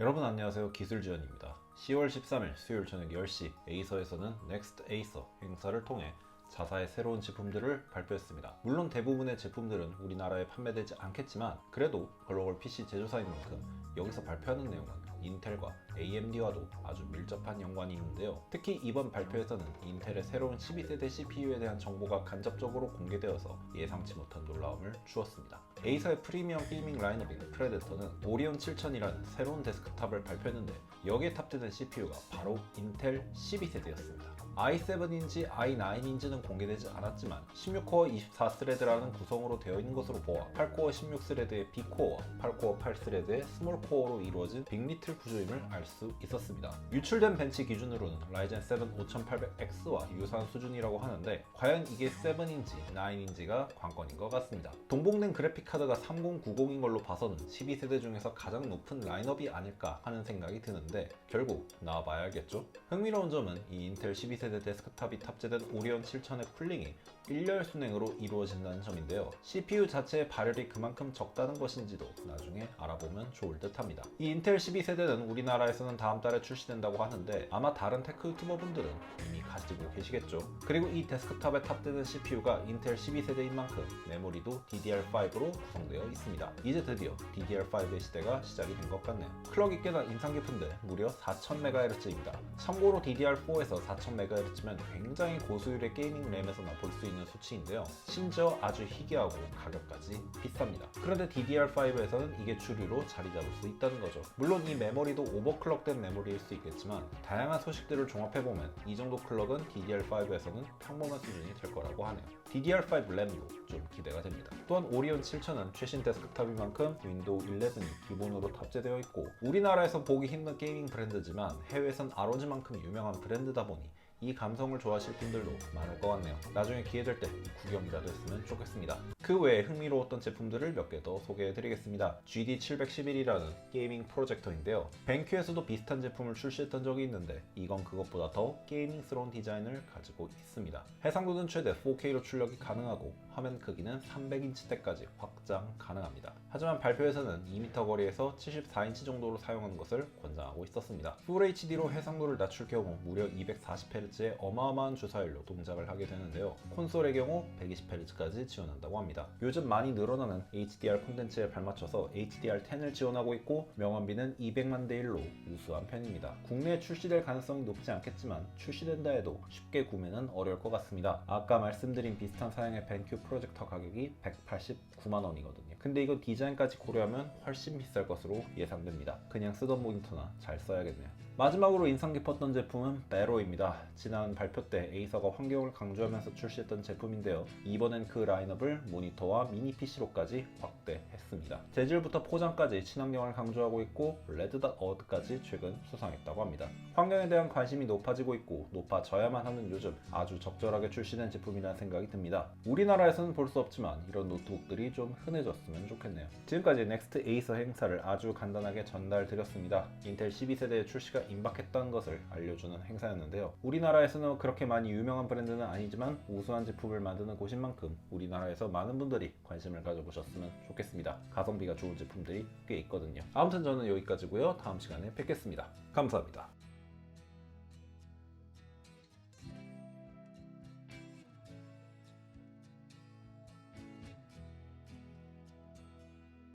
여러분 안녕하세요. 기술지원입니다. 10월 13일 수요일 저녁 10시 에이서에서는 넥스트 에이서 행사를 통해 자사의 새로운 제품들을 발표했습니다. 물론 대부분의 제품들은 우리나라에 판매되지 않겠지만 그래도 글로벌 PC 제조사인 만큼 여기서 발표하는 내용은 인텔과 AMD와도 아주 밀접한 연관이 있는데요. 특히 이번 발표에서는 인텔의 새로운 12세대 CPU에 대한 정보가 간접적으로 공개되어서 예상치 못한 놀라움을 주었습니다. 에이서의 프리미엄 게이밍 라인업인 프레데터는 오리온 7000이라는 새로운 데스크탑을 발표했는데 여기에 탑재된 CPU가 바로 인텔 12세대였습니다. I7인지 i9인지는 공개되지 않았지만 16코어 24스레드라는 구성으로 되어 있는 것으로 보아 8코어 16스레드의 B코어와 8코어 8스레드의 스몰코어로 이루어진 빅리틀 구조임을 알 수 있었습니다. 유출된 벤치 기준으로는 라이젠 7 5800X와 유사한 수준이라고 하는데 과연 이게 7인지 9인지가 관건인 것 같습니다. 동봉된 그래픽 카드가 3090인 걸로 봐서는 12세대 중에서 가장 높은 라인업이 아닐까 하는 생각이 드는데 결국 나와봐야 알겠죠? 흥미로운 점은 이 인텔 12세대 데스크탑이 탑재된 오리온 7000의 쿨링이 일렬 순행으로 이루어진다는 점인데요. CPU 자체의 발열이 그만큼 적다는 것인지도 나중에 알아보면 좋을 듯 합니다. 이 인텔 12세대는 우리나라에서는 다음 달에 출시된다고 하는데 아마 다른 테크 유튜버 분들은 이미 가지고 계시겠죠. 그리고 이 데스크탑에 탑재된 CPU가 인텔 12세대인 만큼 메모리도 DDR5로 구성되어 있습니다. 이제 드디어 DDR5의 시대가 시작이 된 것 같네요. 클럭이 꽤나 인상 깊은데 무려 4000MHz입니다. 참고로 DDR4에서 4000MHz면 굉장히 고수율의 게이밍 램에서나 볼 수 있는 수치인데요. 심지어 아주 희귀하고 가격까지 비쌉니다. 그런데 DDR5에서는 이게 주류로 자리 잡을 수 있다는 거죠. 물론 이 메모리도 오버클럭된 메모리일 수 있겠지만 다양한 소식들을 종합해보면 이 정도 클럭 은 DDR5에서는 평범한 수준이 될 거라고 하네요. DDR5 램도 좀 기대가 됩니다. 또한 오리온 7000은 최신 데스크탑인 만큼 윈도우 11이 기본으로 탑재되어 있고 우리나라에서 보기 힘든 게이밍 브랜드지만 해외에선 ROG만큼 유명한 브랜드다 보니 이 감성을 좋아하실 분들도 많을 것 같네요. 나중에 기회 될 때 구경이라도 했으면 좋겠습니다. 그 외에 흥미로웠던 제품들을 몇 개 더 소개해드리겠습니다. GD711이라는 게이밍 프로젝터인데요. 벤큐에서도 비슷한 제품을 출시했던 적이 있는데 이건 그것보다 더 게이밍스러운 디자인을 가지고 있습니다. 해상도는 최대 4K로 출력이 가능하고 화면 크기는 300인치 대까지 확장 가능합니다. 하지만 발표에서는 2m 거리에서 74인치 정도로 사용하는 것을 권장하고 있었습니다. Full HD로 해상도를 낮출 경우 무려 240Hz 의 어마어마한 주사율로 동작을 하게 되는데요. 콘솔의 경우 120Hz까지 지원한다고 합니다. 요즘 많이 늘어나는 HDR 콘텐츠에 발맞춰서 HDR10을 지원하고 있고 명암비는 200만 대 1로 우수한 편입니다. 국내에 출시될 가능성이 높지 않겠지만 출시된다 해도 쉽게 구매는 어려울 것 같습니다. 아까 말씀드린 비슷한 사양의 벤큐 프로젝터 가격이 189만 원이거든요. 근데 이거 디자인까지 고려하면 훨씬 비쌀 것으로 예상됩니다. 그냥 쓰던 모니터나 잘 써야겠네요. 마지막으로 인상 깊었던 제품은 베로입니다. 지난 발표 때 에이서가 환경을 강조하면서 출시했던 제품인데요. 이번엔 그 라인업을 모니터와 미니 PC로까지 확대했습니다. 재질부터 포장까지 친환경을 강조하고 있고 레드닷 어드까지 최근 수상했다고 합니다. 환경에 대한 관심이 높아지고 있고 높아져야만 하는 요즘 아주 적절하게 출시된 제품이라는 생각이 듭니다. 우리나라에서는 볼 수 없지만 이런 노트북들이 좀 흔해졌으면 좋겠네요. 지금까지 넥스트 에이서 행사를 아주 간단하게 전달드렸습니다. 인텔 12세대의 출시가 임박했다는 것을 알려주는 행사였는데요. 우리나라에서는 그렇게 많이 유명한 브랜드는 아니지만 우수한 제품을 만드는 곳인 만큼 우리나라에서 많은 분들이 관심을 가져보셨으면 좋겠습니다. 가성비가 좋은 제품들이 꽤 있거든요. 아무튼 저는 여기까지고요. 다음 시간에 뵙겠습니다. 감사합니다.